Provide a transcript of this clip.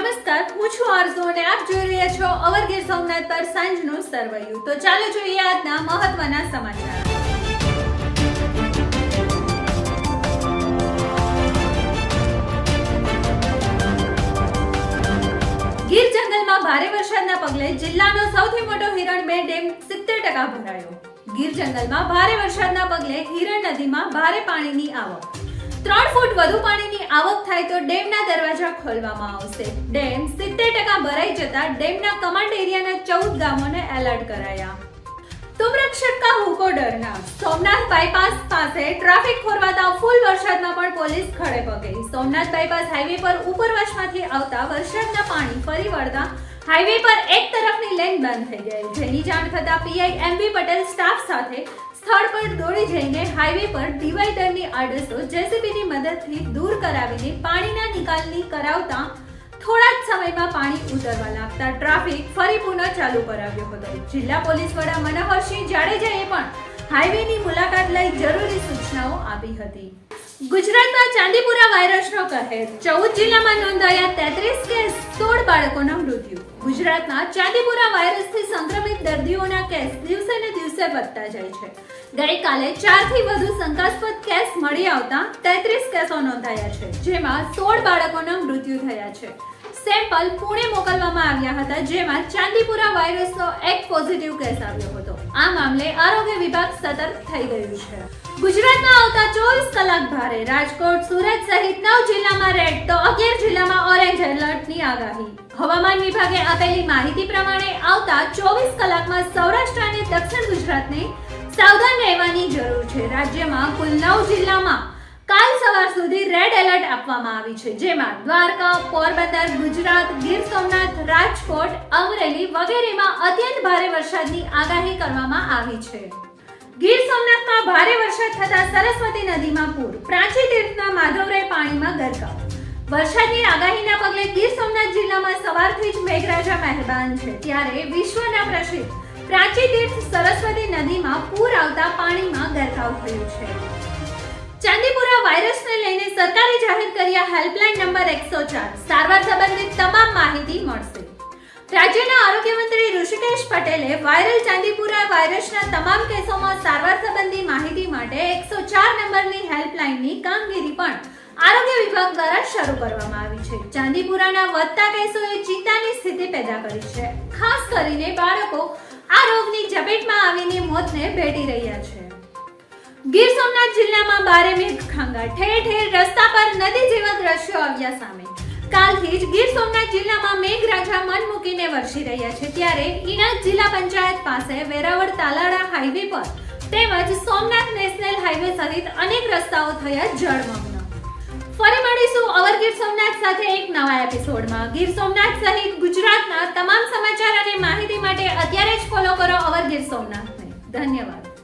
નમસ્કાર, હું છું આરઝુ અને આપ જોઈ રહ્યા છો અવર ગીર સોમનાથ પર સાંજનું સરવૈયું. તો ચાલો જોઈએ આજના મહત્વના સમાચાર. ગીર જંગલમાં ભારે વરસાદના પગલે જિલ્લાનો સૌથી મોટો હિરણ બે ડેમ સિત્તેર ટકા ભરાયો. ગીર જંગલમાં ભારે વરસાદના પગલે હિરણ નદીમાં ભારે પાણીની આવક. ત્રણ ફૂટ વધુ પાણીની આવક થાય તો ડેમના દરવાજા ખોલવામાં આવશે. ડેમ સિત્તેર ટકા ભરાઈ જતા ડેમના કમાન્ડ એરિયાના ચૌદ ગામોને એલર્ટ કરાયા. તુમરક્ષક કા હુકો ડરના. સોમનાથ બાયપાસ પાસે ટ્રાફિક ખોરવાતા ફૂલ વરસાદમાં પણ પોલીસ ખડે પગે. સોમનાથ બાયપાસ હાઈવે પર ઉપરવાસમાંથી આવતા વરસાદના પાણી ફરી વળતા હાઈવે પર એક તરફની લેન બંધ થઈ ગઈ. જેની જાણ થતા પીઆઈ એમબી પટેલ સ્ટાફ સાથે સ્થળ પર દોડી જઈને હાઈવે પર ડિવાઈડરની આડસો જેસીબીની મદદથી દૂર કરાવીને પાણીના નિકાલની કરાવતા થોડા જ સમયમાં પાણી ઉતરવા લાગતા ટ્રાફિક ફરી પુનઃ ચાલુ કરાવ્યો હતો. જિલ્લા પોલીસ વડા મનોહરસિંહ જાડેજાએ પણ હાઈવેની મુલાકાત લઈ જરૂરી સૂચનાઓ આપી હતી. ગુજરાતમાં ચાંદીપુરા વાયરસનો કહેર. ચૌદ જિલ્લામાં નોંધાયા તેત્રીસ કેસ સોળ બાળકોના મૃત્યુ. ગુજરાતમાં ચાંદીપુરા વાયરસથી સંક્રમિત દર્દીઓના કેસ દિવસે ને દિવસે વધતા જાય છે. ગઈકાલે ચારથી વધુ શંકાસ્પદ કેસ મળી આવતા તેત્રીસ કેસો નોંધાયા છે, જેમાં સોળ બાળકોના મૃત્યુ થયા છે. સેમ્પલ પુણે મોકલવામાં આવ્યા હતા, જેમાં ચાંદીપુરા વાયરસનો એક પોઝિટિવ કેસ આવ્યો હતો. આ મામલે આરોગ્ય વિભાગ સતર્ક થઈ ગયું છે. ગુજરાતમાં આવતા ચોવીસ કલાક ભારે રાજકોટ, સુરત સહિત નવ જિલ્લામાં રેડ તો અગિયાર જિલ્લામાં ઓરેન્જ એલર્ટની આગાહી. હવામાન વિભાગે આપેલી માહિતી પ્રમાણે આવતા ચોવીસ કલાકમાં સૌરાષ્ટ્ર અને દક્ષિણ ગુજરાતને સાવધાન રહેવાની જરૂર છે. રાજ્યમાં કુલ નવ જિલ્લામાં કાલ સવાર સુધી રેડ એલર્ટ આપવામાં આવી છે, જેમાં દ્વારકા, પોરબંદર, ગુજરાત, ગીર સોમનાથ, રાજકોટ, અમરેલી વગેરેમાં અત્યંત ભારે વરસાદની આગાહી કરવામાં આવી છે. ગીર સોમનાથમાં ભારે વરસાદ થતા સરસ્વતી નદીમાં પૂર, પ્રાચી તીર્થના માધવરાય પાણીમાં ગરકાવ. વરસાદની આગાહીના પગલે ગીર સોમનાથ જિલ્લામાં સવારથી જ મેઘરાજા મહેરબાન છે, ત્યારે વિશ્વના પ્રસિદ્ધ પ્રાચી તીર્થ સરસ્વતી નદીમાં પૂર આવતા પાણીમાં ગરકાવ થયું છે. ચાંદીપુરા વાયરસને લઈને સરકારે જાહેર કર્યા હેલ્પલાઇન નંબર એકસો ચાર. સારવાર સંબંધિત તમામ માહિતી મળશે. રાજ્યના આરોગ્ય મંત્રી ઋષિકેશ પટેલે વાયરલ ચાંદીપુરા વાયરસના તમામ કેસોમાં સારવાર સંબંધી માહિતી માટે એકસો ચાર નંબરની હેલ્પલાઇનની કામગીરી પણ આરોગ્ય વિભાગ દ્વારા શરૂ કરવામાં આવી છે. ચાંદીપુરાના વધતા કેસોએ ચિંતાની સ્થિતિ પેદા કરી છે. ખાસ કરીને બાળકો આ રોગની ઝપેટમાં આવીને મોતને ભેટી રહ્યા છે. ગીર સોમનાથ જિલ્લામાં બારે મેઘ ખાંગા ઠેર ઠેર રસ્તા પર નદી જેવા દ્રશ્યો આવ્યા સામે. કાલથી જ ગીર સોમનાથ જિલ્લામાં મેઘરાજા મન મૂકીને વરસી રહ્યા છે. ત્યારે ઈનાજ જિલ્લા પંચાયત પાસે વેરાવળ તાલાડા હાઈવે પર તેમજ સોમનાથ નેશનલ હાઈવે સહિત અનેક રસ્તાઓ થયા જળમગ્ન. ફરી મળીશું અવર ગીર સોમનાથ સાથે એક નવા એપિસોડમાં. ગીર સોમનાથ સહિત ગુજરાતના તમામ સમાચાર અને માહિતી માટે અત્યારે જ ફોલો કરો અવર ગીર સોમનાથને. ધન્યવાદ.